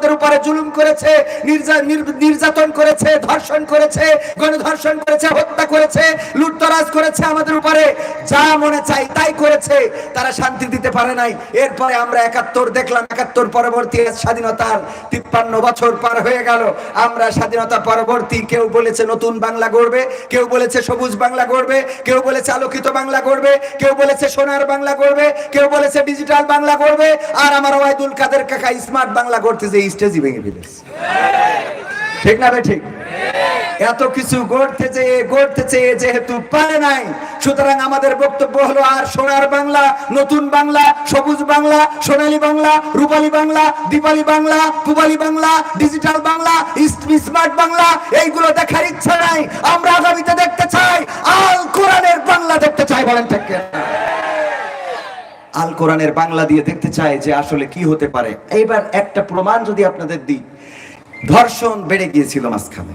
আমাদের উপরে জুলুম করেছে নির্যাতন করেছে, ধর্ষণ করেছে, গণধর্ষণ করেছে, হত্যা করেছে, লুটতরাজ করেছে আমাদের উপরে। যা মনে চাই তাই করেছে, তারা শান্তি দিতে পারে নাই। এরপরে আমরা একাত্তর দেখলাম, একাত্তর পরবর্তী স্বাধীনতার তিপ্পান্ন বছর পার হয়ে গেল। আমরা স্বাধীনতা পরবর্তী কেউ বলেছে নতুন বাংলা গড়বে, কেউ বলেছে সবুজ বাংলা গড়বে, কেউ বলেছে আলোকিত বাংলা গড়বে, কেউ বলেছে সোনার বাংলা গড়বে, কেউ বলেছে ডিজিটাল বাংলা গড়বে। আর আমার ওয়াইদুল কাদের কাকা স্মার্ট বাংলা করতেছে স্টেজই ভেঙে ফেলেছে। ঠিক না ভাই, ঠিক? এত কিছু গড়তে চেয়ে গড়তে চেয়ে যেহেতু পারে নাই, সুতরাং আমাদের বক্তব্য হলো আর সোনার বাংলা, নতুন বাংলা, সবুজ বাংলা, সোনালী বাংলা, রূপালী বাংলা, দীপালি বাংলা, পুবালি বাংলা, ডিজিটাল বাংলা স্মার্ট বাংলা, এইগুলো দেখার ইচ্ছা নাই। আমরা আগামীতে দেখতে চাই, আল কোরআনের বাংলা দেখতে চাই, বলেন ঠিক? আল কোরআনের বাংলা দিয়ে দেখতে চায় যে আসলে কি হতে পারে। এইবার একটা প্রমাণ যদি আপনাদের দিই। ধর্ষণ বেড়ে গিয়েছিল মাঝখানে।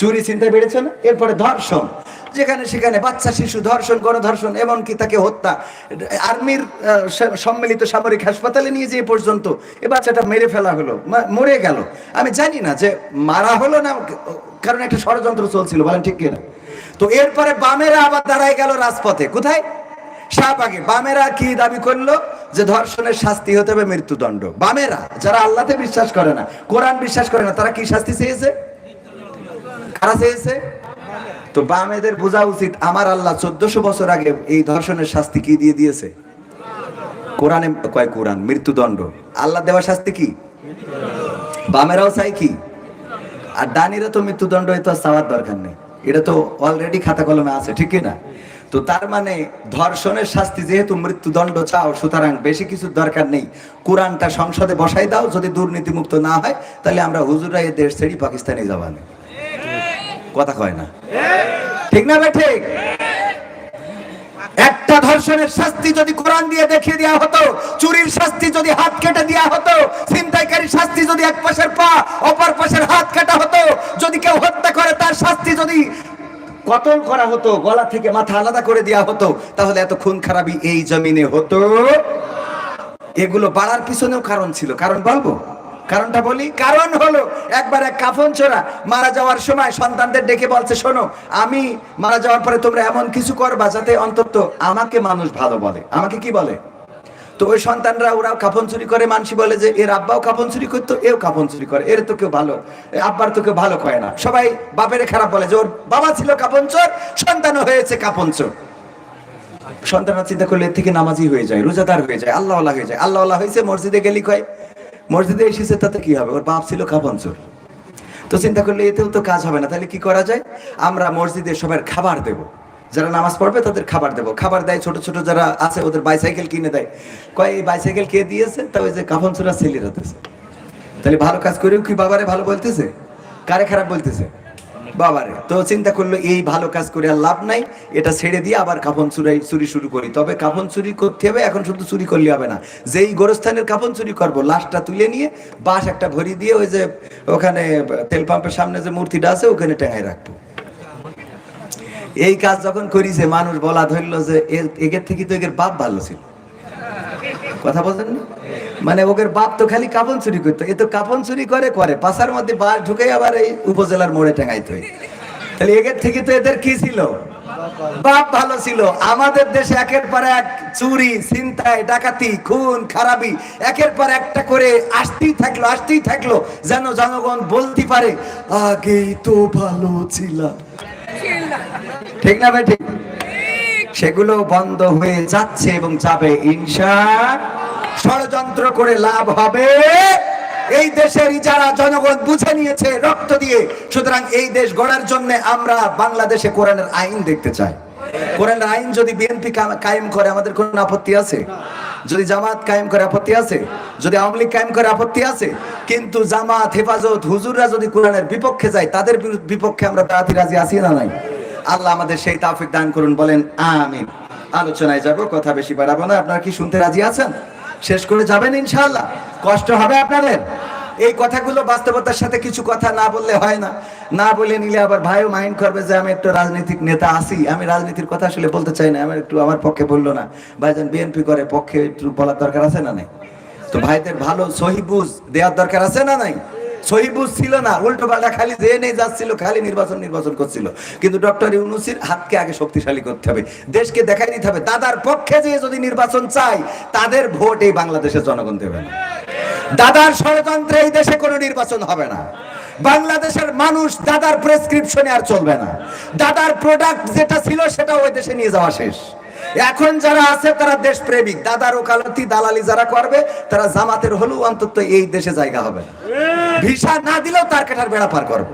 চুরি চিন্তা বেড়েছে না? এরপরে ধর্ষণ। যেখানে সেখানে বাচ্চা, শিশু ধর্ষণ, গণধর্ষণ, এমনকি তাকে হত্যা। আর্মির সম্মিলিত সামরিক হাসপাতালে নিয়ে যেয়ে পর্যন্ত এ বাচ্চাটা মেরে ফেলা হলো মরে গেল। আমি জানি না যে মারা হলো না, কারণ একটা ষড়যন্ত্র চলছিল, বলেন ঠিক কিনা। তো এরপরে বামেরা আবার দাঁড়ায় গেল রাজপথে। কোথায়? শাহবাগে। বামেরা কি দাবি করল? যে ধর্ষণের শাস্তি হতে হবে মৃত্যুদণ্ড। বামেরা, যারা আল্লাহতে বিশ্বাস করে না, কোরআন বিশ্বাস করে না, তারা কি শাস্তি চেয়েছে? কারা চেয়েছে? তো বামেদের বোঝা উচিত, আমার আল্লাহ চোদ্দশো বছর আগে এই ধর্ষণের শাস্তি কি দিয়ে দিয়েছে? কোরআনে কয় কোরআন? মৃত্যুদণ্ড। আল্লাহ দেওয়া শাস্তি কি? বামেরাও চাই কি? আর ডানিরা তো মৃত্যুদণ্ড, এ চাওয়ার দরকার নেই। এটা তো অলরেডি খাতা কলমে আছে, ঠিক না? তো তার মানে ধর্ষণের শাস্তি যেহেতু মৃত্যুদণ্ড চাও, সুতরাং বেশি কিছু দরকার নেই। কোরআনটা সংসদে বসাই দাও, যদি দুর্নীতিমুক্ত না হয়, তাহলে আমরা হুজুরা এ দেশ ছেড়ি পাকিস্তানে যাবানে কথা কয় না। ঠিক না ভাই, ঠিক? একটা ধর্ষণের শাস্তি যদি কোরআন দিয়ে দেখিয়ে দেওয়া হতো, চুরির শাস্তি যদি হাত কেটে দেওয়া হতো ছিনতাইকারী শাস্তি যদি এক পাশের পা, অপর পাশের হাত কাটা হতো, যদি কেউ হত্যা করে, তার শাস্তি যদি কতল করা হতো, গলা থেকে মাথা আলাদা করে দেওয়া হতো, তাহলে এত খুন খারাপি এই জমিনে হতো? এগুলো বাড়ার পিছনেও কারণ ছিল। কারণ বলব কারণটা বলি, কারণ হলো একবার এক কাফন চোরা মারা যাওয়ার সময় সন্তানদের ডেকে বলছে, শোনো, আমি মারা যাওয়ার পরে তোমরা এমন কিছু করবা যাতে অন্তত আমাকে মানুষ ভালো বলে। আমাকে কি বলে? তো ওই সন্তানরা, ওরাও কাফন চুরি করে, মানসি বলে যে, এর আব্বাও কাফন চুরি করতো, এও কাফন চুরি করে, এর তো কেউ ভালো আব্বার তো কেউ ভালো কয় না। সবাই বাপের খারাপ বলে যে, ওর বাবা ছিল কাপন চোর, সন্তানও হয়েছে কাপন চোর। সন্তানরা চিন্তা করলে, এর থেকে নামাজি হয়ে যায়, রোজাদার হয়ে যায় আল্লাহ হয়ে যায়। আল্লাহ হয়েছে, মসজিদে গেলি কয় মসজিদে এসেছে, তাতে কি হবে? ওর বাপ ছিল কাপন চোর তো চিন্তা করলে এতেও তো কাজ হবে না। তাহলে কি করা যায়? আমরা মসজিদে সবার খাবার দেব। যারা নামাজ পড়বে, তাদের খাবার দেবো। খাবার দেয় ছোট ছোট যারা আছে, ওদের বাইসাইকেল কিনে দেয়। কয়, এই বাইসাইকেল কে দিয়েছে? তা ওই যে কাফন ছোড়া ছেলেরা তাহলে ভালো কাজ করেও কি বাবারে ভালো বলতেছে? কারে খারাপ বলতেছে? বাবারে, তো চিন্তা করল, এই ভালো কাজ করে আর লাভ নাই, এটা ছেড়ে দিয়ে আবার কাফন চুরাই, চুরি শুরু করি। তবে কাফন চুরি করতে হবে, এখন শুধু চুরি করলে হবে না। যেই গোরস্থানের কাফন চুরি করব, লাশটা তুলে নিয়ে বাঁশ একটা ভরি দিয়ে ওই যে ওখানে তেল পাম্পের সামনে যে মূর্তিটা আছে, ওখানে টেঙায় রাখব। এই কাজ যখন করিছে মানুষ বলা ধরলো যে এগের থেকে তো এগের বাপ ভালো ছিল। কথা বলছেন না? মানে ওদের বাপ তো খালি কাপন চুরি করতো। এ তো কাপন চুরি করে করে। পাশার মধ্যে বাস ঢুকে আবার এই উপজেলার মোড়ে টেঙাইতে তাহলে এদের থেকে তো এদের কি ছিল? বাপ ভালো ছিল। আমাদের দেশে একের পর এক চুরি ছিনতাই ডাকাতি খুন খারাপি একের পর একটা করে আসতেই থাকল আসতেই থাকল যেন জনগণ বলতে পারে আগেই তো ভালো ছিল ঠিক না ভাই ঠিক। সেগুলো বন্ধ হয়ে যাচ্ছে এবং যাবে ইনশা ষড়যন্ত্র করে লাভ হবে। এই দেশের যারা জনগণ বুঝে নিয়েছে, রক্ত দিয়ে। সুতরাং এই দেশ গড়ার জন্য আমরা বাংলাদেশে কোরআনের আইন দেখতে চাই। কোরআনের আইন যদি বিএনপি কায়েম করে, আমাদের কোনো আপত্তি আছে? যদি জামাত কায়েম করে আপত্তি আছে? যদি আওয়ামী লীগ কায়েম করে আপত্তি আছে? কিন্তু জামাত, হেফাজত, হুজুররা যদি কোরআনের বিপক্ষে যায়, তাদের বিপক্ষে আমরা তাড়াতাড়ি রাজি আছি না নাই? আল্লাহ আমাদের সেই তাফিক দান করুন, বলেন, আমিন। আলোচনায় যাব, কথা বেশি বাড়াবো না। আপনারা কি শুনতে রাজি আছেন? শেষ করে যাবেন ইনশাল্লাহ কষ্ট হবে আপনাদের? এই কথাগুলো বাস্তবতার সাথে কিছু কথা না বললে হয় না। না বলে নিলে আবার ভাইও মাইন্ড করবে যে আমি একটু রাজনৈতিক নেতা আসি আমি রাজনীতির কথা আসলে বলতে চাই না, আমার একটু আমার পক্ষে বলল না। ভাইজান, বিএনপি করে পক্ষে একটু বলার দরকার আছে না নাই? তো ভাইদের ভালো সহিবুজ দেওয়ার দরকার আছে না নাই? সহিবুজ ছিল না, উল্টো পাল্টা খালি যে নেই যাচ্ছিল, খালি নির্বাচন নির্বাচন করছিল। কিন্তু ডক্টর ইউনুসির হাতকে আগে শক্তিশালী করতে হবে। দেশকে দেখাই দিতে হবে, দাদার পক্ষে যে যদি নির্বাচন চাই, তাদের ভোট এই বাংলাদেশের জনগণ দেবে না। দাদার ষড়যন্ত্রে এই দেশে কোনো নির্বাচন হবে না। বাংলাদেশের মানুষ দাদার প্রেসক্রিপশনে আর চলবে না। দাদার প্রোডাক্ট যেটা ছিল সেটা ওই দেশে নিয়ে যাওয়া শেষ। এখন যারা আছে, তারা দেশ প্রেমিক দাদার ওকালতি দালালি যারা করবে, তারা জামাতের হলেও অন্তত এই দেশে জায়গা হবে না। ভিসা না দিলেও তার কাটার বেড়া পার করব।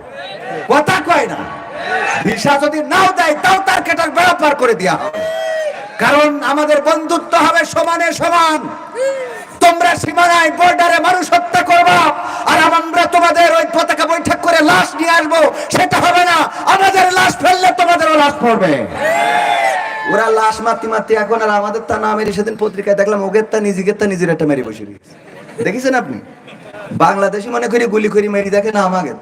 কথা কয় না। ভিসা যদি নাও দেয়, তাও তার কাটার বেড়া পার করে দেওয়া হবে। কারণ আমাদের বন্ধুত্ব হবে সমানে সমান। তোমরা সীমানায় বর্ডারে মানুষ হত্যা করবা, আর আমরা তোমাদের ওই পতাকা বৈঠক করে লাশ নিয়ে আসব, সেটা হবে না। আমাদের লাশ ফেললে তোমাদেরও লাশ পড়বে। ওরা লাশ মারতে মারতে এখন আর আমাদের তা না মেরে সেদিন পত্রিকায় দেখলাম, ওগের তা নিজেকে তা নিজের একটা মেরে বসে দেখেছেন আপনি? বাংলাদেশি মনে করি গুলি করি মেরি দেখে না আমাকে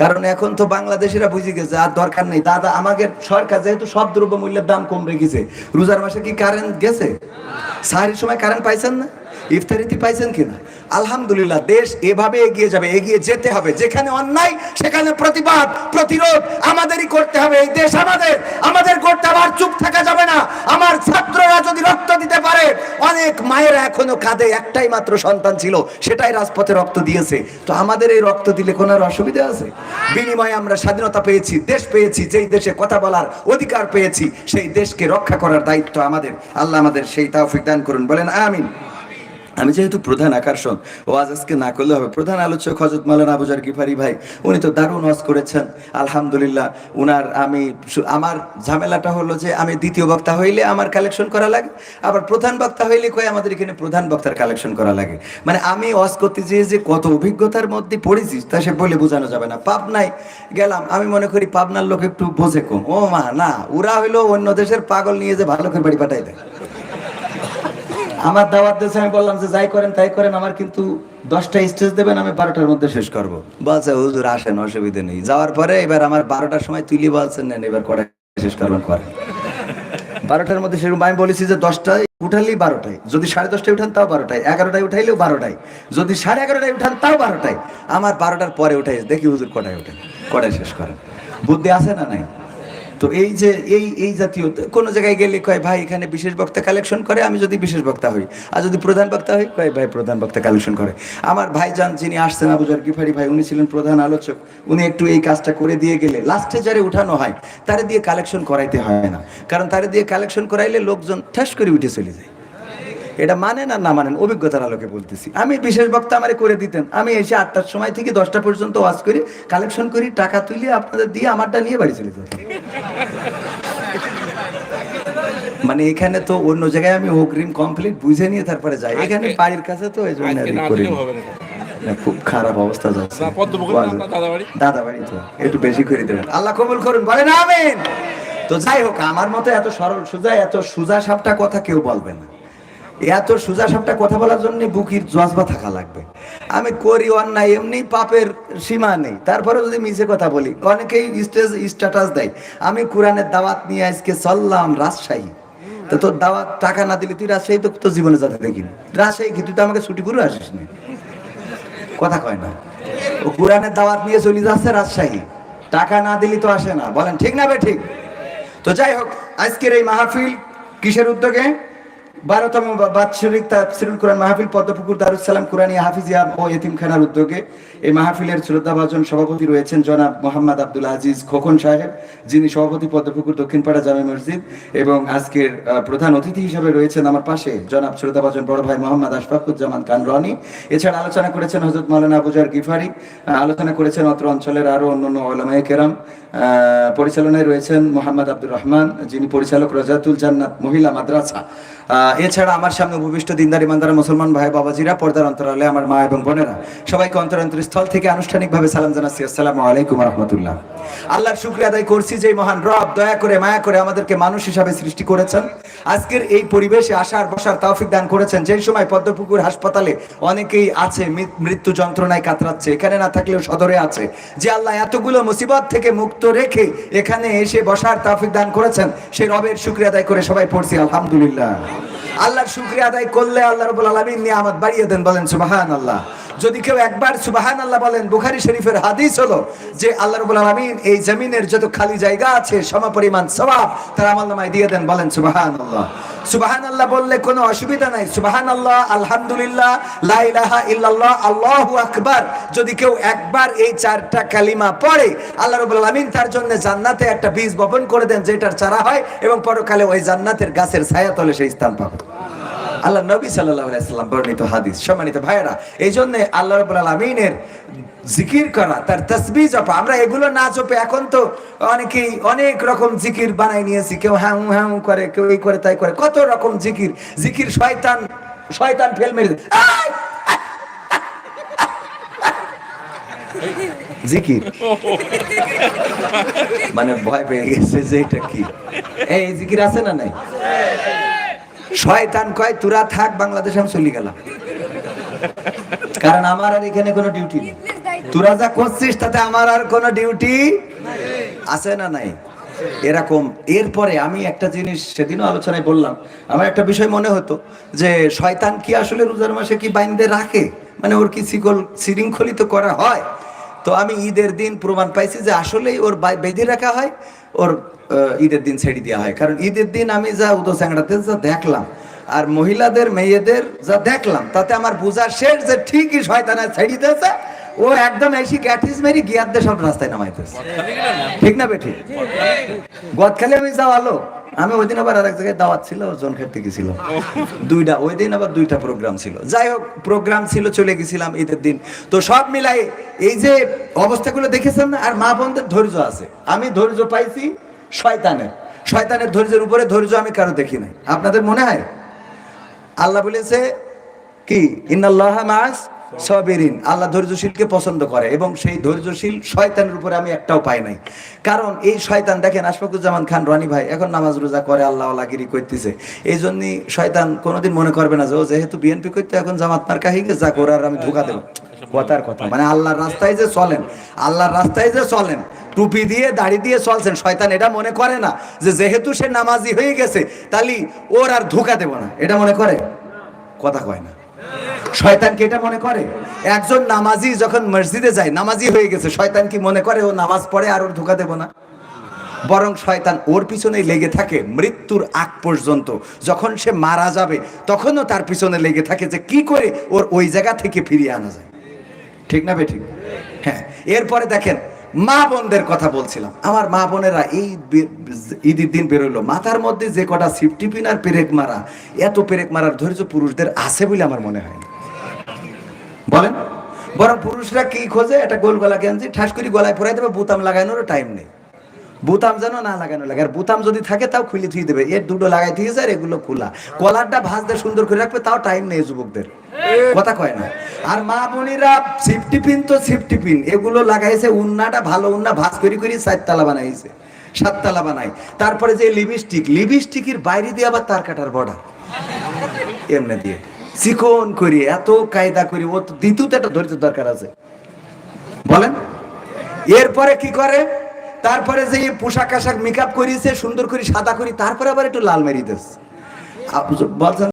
কারণ এখন তো বাংলাদেশিরা বুঝে গেছে, আর দরকার নেই। দাদা, আমাকে সরকার যেহেতু সব দ্রব্য মূল্যের দাম কম রেখেছে রোজার মাসে কি কারেন্ট গেছে? সাহারির সময় কারেন্ট পাইছেন না? ইফতারিতে পাইছেন কিনা? আলহামদুলিল্লাহ, দেশ এভাবে এগিয়ে যাবে, এগিয়ে যেতে হবে। যেখানে অন্যায়, সেখানে প্রতিবাদ, প্রতিরোধ আমাদেরই করতে হবে। এই দেশ আমাদের আমাদের করতে আবার চুপ থাকা যাবে না। আমার ছাত্ররা যদি রক্ত দিতে পারে, অনেক মায়েরা এখনও কাঁদে। একটাই মাত্র সন্তান ছিল, সেটাই রাজপথে রক্ত দিয়েছে। তো আমাদের এই রক্ত দিলে কোনো আর অসুবিধা আছে? বিনিময়ে আমরা স্বাধীনতা পেয়েছি, দেশ পেয়েছি, যেই দেশে কথা বলার অধিকার পেয়েছি, সেই দেশকে রক্ষা করার দায়িত্ব আমাদের। আল্লাহ আমাদের সেই তাওফিক দান করুন। বলেন, আমিন। আমি যেহেতু প্রধান আকর্ষণ ও আজ আজকে না করলে হবে। প্রধান আলোচক হজরত মালানা আবুজার গিফারি ভাই, উনি তো দারুণ ওয়াজ করেছেন। আলহামদুলিল্লাহ, উনার আমি আমার ঝামেলাটা হলো যে আমি দ্বিতীয় বক্তা হইলে আমার কালেকশন করা লাগে, আবার প্রধান বক্তা হইলে কয় আমাদের এখানে প্রধান বক্তার কালেকশন করা লাগে। মানে আমি ওয়াজ করতে যেয়ে যে কত অভিজ্ঞতার মধ্যে পড়েছি, তা সে বলে বোঝানো যাবে না। পাবনায় গেলাম, আমি মনে করি পাবনার লোক একটু বোঝে কম। ও মা, না, ওরা হইল অন্য দেশের পাগল নিয়ে যে ভালো করে বাড়ি পাঠাই দেয়। আমার দাওয়াত দেশে আমি বললাম যে যাই করেন তাই করেন আমার কিন্তু দশটা স্টেজ দেবেন আমি বারোটার মধ্যে শেষ করব। বলছে হুজুর আসেন অসুবিধা নেই। যাওয়ার পরে এবার আমার বারোটার সময় তুলি বলছেন নেন এবার কটা শেষ করবেন করে বারোটার মধ্যে সেরকম আমি বলেছি যে দশটায় উঠালেই বারোটায়। যদি সাড়ে দশটায় উঠান তাও বারোটায়। এগারোটায় উঠাইলেও বারোটায়। যদি সাড়ে এগারোটায় উঠান তাও বারোটায়। আমার বারোটার পরে উঠাই দেখি হুজুর কটায় উঠেন কটায় শেষ করেন। বুদ্ধি আছে না নাই? তো এই যে, এই এই জাতীয়, কোনো জায়গায় গেলে কয়, ভাই, এখানে বিশেষ বক্তা কালেকশন করে, আমি যদি বিশেষ বক্তা হই। আর যদি প্রধান বক্তা হই, কয়, ভাই, প্রধান বক্তা কালেকশন করে। আমার ভাই যান যিনি আসছেন আবুজার গিফারি ভাই, উনি ছিলেন প্রধান আলোচক। উনি একটু এই কাজটা করে দিয়ে গেলে লাস্টে যারে উঠানো হয়, তারে দিয়ে কালেকশন করাইতে হয় না। কারণ তারে দিয়ে কালেকশন করাইলে লোকজন ঠাস করে উঠে চলে যায়। এটা মানেন আর না মানেন অভিজ্ঞতার আলোকে বলতেছি। আমি বিশেষ বক্তা আমারে করে দিতেন। আমি এসে আটটার সময় থেকে দশটা পর্যন্ত ওয়াজ করি কালেকশন করি টাকা তুলি আপনাদের দিয়ে আমারটা নিয়ে বাড়ি চলে যেতাম মানে এখানে তো অন্য জায়গায় আমি অগ্রিম কমপ্লিট বুঝে নিয়ে তারপরে যাই। এখানে বাড়ির কাছে তো এই জন্য করি খুব খারাপ অবস্থা যাচ্ছে? দাদা বাড়ি তো একটু বেশি করে দেবেন। আল্লাহ কবুল করুন বলেন আমিন। তো যাই হোক আমার মতো এত সরল সোজা এত সোজা সাপটা কথা কেউ বলবে না। এত সোজা সাপটা কথা বলার জন্য বুকির জজবা থাকা লাগবে। আমি করি অন্যায়, এমনি পাপের সীমা নেই। তারপরে যদি মিছে কথা বলি, অনেকেই স্টেজ স্ট্যাটাস দেয়, আমি কোরআনের দাওয়াত নিয়ে আজকে চললাম রাজশাহী। তো তোর দাওয়াত টাকা না দিলে তুই রাজশাহী তো তোর জীবনে যাতে দেখিনি। রাজশাহী কি? তুই তো আমাকে ছুটি করে আসিস না। কথা কয় না। ও কোরআনের দাওয়াত নিয়ে চলে যাচ্ছে রাজশাহী। টাকা না দিলি তো আসে না। বলেন, ঠিক না বে, ঠিক? তো যাই হোক, আজকের এই মাহফিল কিসের উদ্যোগে? বারোতম বাৎসরিক তাফসিরুল কোরআন মাহফিল, পদ্মপুকুর দারুসালাম কোরআনিয়া হাফিজিয়া ও এতিমখানার উদ্যোগে এই মাহফিলের শ্রদ্ধাভাজন সভাপতি রয়েছেন জনাব মোহাম্মদ আব্দুল আজিজ খোকন সাহেব, যিনি সভাপতি পদ্মপুকুর দক্ষিণপাড়া জামে মসজিদ এবং আজকের প্রধান অতিথি হিসেবে রয়েছেন আমার পাশে জনাব শ্রদ্ধাভাজন বড় ভাই মোহাম্মদ আশফাকুজ্জামান খান রনি এছাড়া আলোচনা করেছেন হজরত মাওলানা আবুজার গিফারি আলোচনা করেছেন অত্র অঞ্চলের আরও অন্যান্য ওলামায়ে কেরাম পরিচালনায় রয়েছেন মোহাম্মদ আব্দুর রহমান, যিনি পরিচালক রাজাতুল জান্নাত মহিলা মাদ্রাসা। এছাড়া আমার সামনে উপবিষ্ট দিনদার, ইমানদার মুসলমান ভাই বাবাজিরা, পর্দার অন্তরালে আমার মা এবং বোনেরা। সবাইকে অন্তরান্তর স্থল থেকে আনুষ্ঠানিকভাবে সালাম জানাচ্ছি। আসসালামু আলাইকুম রহমতুল্লাহ। আল্লাহর শুক্রিয়া আদায় করছি যে মহান রব দয়া করে, মায়া করে আমাদেরকে মানুষ হিসাবে সৃষ্টি করেছেন। আজকের এই পরিবেশে আসার, বসার তৌফিক দান করেছেন। যে সময় পদ্মপুকুর হাসপাতালে অনেকেই আছে মৃত্যু যন্ত্রণায় কাতরাচ্ছে, এখানে না থাকলেও সদরে আছে। যে আল্লাহ এতগুলো মুসিবত থেকে মুক্ত রেখে এখানে এসে বসার তৌফিক দান করেছেন সেই রবের শুক্রিয়া আদায় করে সবাই পড়ছি, আলহামদুলিল্লাহ। আল্লাহর শুক্রিয়া আদায় করলে আল্লাহ রবুল আলমিন নিয়ামত বাড়িয়ে দেন, বলেন সুবাহান আল্লাহ যদি কেউ একবার সুবাহান আল্লাহ বলেন, বুখারি শরীফের হাদিস হলো যে আল্লাহ রবুল আলমিন এই জমিনের যত খালি জায়গা আছে সমপরিমাণ সবাব তার আমল নামায় দিয়ে দেন, বলেন সুবাহান আল্লাহ সুবাহান আল্লাহ বললে কোনো অসুবিধা নাই। সুবাহান আল্লাহ আলহামদুলিল্লাহ লাইলাহা ইল্লাল্লাহ, আল্লাহ আকবার। যদি কেউ একবার এই চারটা কালিমা পড়ে, আল্লাহ রবুল আলমিন তার জন্য জান্নাতে একটা বীজ বপন করে দেন যেটার চারা হয় এবং পরকালে ওই জান্নাতের গাছের ছায়া তলে সেই স্থান পাবে। আল্লাহ নবী সাল্লাম বর্ণিত হাদিস। সম্মানিত ভাইয়েরা এই জন্য আল্লাহ রাব্বুল আলামিনের জিকির করা, তার তসবিহ জপা, আমরা এগুলো না জপে এখন তো অনেকেই অনেক রকম জিকির বানাই নিয়েছি। কেউ হ্যাঁ হ্যাঁ করে, কেউ এই করে, তাই করে। কত রকম জিকির জিকির শয়তান শয়তান ফেল মেরে জিকির। মানে ভয় পেয়ে গেছে যে এটা কি। এই জিকির আছে না নাই? শয়তান কয়, তোরা থাক, বাংলাদেশ আমি চলে গেলাম। কারণ আমার আর এখানে কোনো ডিউটি নেই। তোরা যা করছিস, তাতে আমার আর কোনো ডিউটি আছে না নাই? এরকম। এরপরে আমি একটা জিনিস সেদিনও আলোচনায় বললাম। আমার একটা বিষয় মনে হতো যে, শয়তান কি আসলে রোজার মাসে কি বাইন্দে রাখে? মানে ওর কি শৃঙ্খলিত করা হয়? তো আমি ঈদের দিন প্রমাণ পাইছি যে আসলেই ওর বেঁধে রাখা হয় ওর ঈদের দিন ছেড়ে দেওয়া হয়। কারণ ঈদের দিন আমি যা উদো চ্যাংড়াতে যা দেখলাম আর মহিলাদের মেয়েদের যা দেখলাম তাতে আমার বোঝা শেষ যে ঠিকই শয়তানা ছেড়ে দিয়েছে। ও একদম এসে গ্যাটিস মেরি গিয়ার দিয়ে সব রাস্তায় নামাইতেছে। ঠিক না বেঠি? গদখালি আমি যাও আলো আমি ওই দিন আবার আর এক জায়গায় দাওয়াত ছিল জন খেতে গেছিল। দুইটা, ওই দিন আবার দুইটা প্রোগ্রাম ছিল। যাই হোক প্রোগ্রাম ছিল, চলে গেছিলাম ঈদের দিন। তো সব মিলাই এই যে অবস্থাগুলো দেখেছেন না, আর মা বোনদের ধৈর্য আছে। আমি ধৈর্য পাইছি শয়তানের। শয়তানের ধৈর্যের উপরে ধৈর্য আমি কারও দেখি নাই। আপনাদের মনে হয়? আল্লাহ বলেছে কি? ইন্নাল্লাহ মাস সবেরিন। আল্লাহ ধৈর্যশীলকে পছন্দ করে এবং সেই ধৈর্যশীল শয়তানের উপরে আমি একটাও পাই নাই। কারণ এই শয়তান, দেখেন আশফাকুজ্জামান খান, রানী ভাই, এখন নামাজ রোজা করে আল্লাহ আল্লাহগিরি করতেছে। এই জন্যই শয়তান কোনোদিন মনে করবে না যে, ও, যেহেতু বিএনপি করতে, এখন জামাত মার কাহিকে যা করে আর আমি ধোকা দেবো। কথার কথা। মানে আল্লাহর রাস্তায় যে চলেন, আল্লাহর রাস্তায় যে চলেন, টুপি দিয়ে, দাড়ি দিয়ে চলছেন, শয়তান এটা মনে করে না যে, যেহেতু সে নামাজি হয়ে গেছে, তাহলে ওর আর ধোকা দেব না। এটা মনে করে? কথা কয় না। শয়তান কি এটা মনে করে? একজন নামাজি যখন মসজিদে যায়, নামাজি হয়ে গেছে, শয়তান কি মনে করে ও নামাজ পড়ে আর ওর ধোকা দেব না? বরং শয়তান ওর পিছনেই লেগে থাকে মৃত্যুর আগ পর্যন্ত। যখন সে মারা যাবে, তখনও তার পিছনে লেগে থাকে যে কি করে ওর ওই জায়গা থেকে ফিরিয়ে আনা যায়। ঠিক না বে ঠিক হ্যাঁ এরপরে দেখেন, মা বোনদের কথা বলছিলাম। আমার মা বোনেরা এই ঈদের দিন বেরোলো। মাথার মধ্যে যে কটা সিফটি পিন আর পেরেক মারা, এত পেরেক মারার ধৈর্য পুরুষদের আছে বলে আমার মনে হয়। বলেন। বরং পুরুষরা কি খোঁজে? একটা গোল গলা গেঞ্জি, ঠাস করে গলায় পরাই দেবে, বুতাম লাগানোরও টাইম নেই। বুতাম যেন না লাগানো লাগে। আর বুতাম যদি থাকে, তাও খুলে থুয়ে দেবে। এর দুটো লাগাই দিয়েছে আর এগুলো খোলা। কলারটা ভাঁজতে সুন্দর করে রাখবে, তাও টাইম নেই যুবকদের। কথা কয় না। আর মা বোনেরা সিফটি পিন তো সিফটি পিন এগুলো লাগাইছে, উন্নাটা ভালো উন্না, ভাঁজ করে করে চারতলা বানাইছে। সাততলা বানাই তারপরে যে লিপস্টিক লিপস্টিকের বাইরে দিয়ে আবার তার কাটার বর্ডার এমনি দিয়ে। চিকন করি, এত কায়দা করি, ও তো দ্বিতীয় একটা ধৈর্য দরকার আছে। বলেন? এরপরে কি করে? তারপরে যে পোশাক আশাক মেকআপ করিয়েছে, সুন্দর করে, সাদা করি, তারপরে আবার একটু লাল মেরিয়ে দিস বলছেন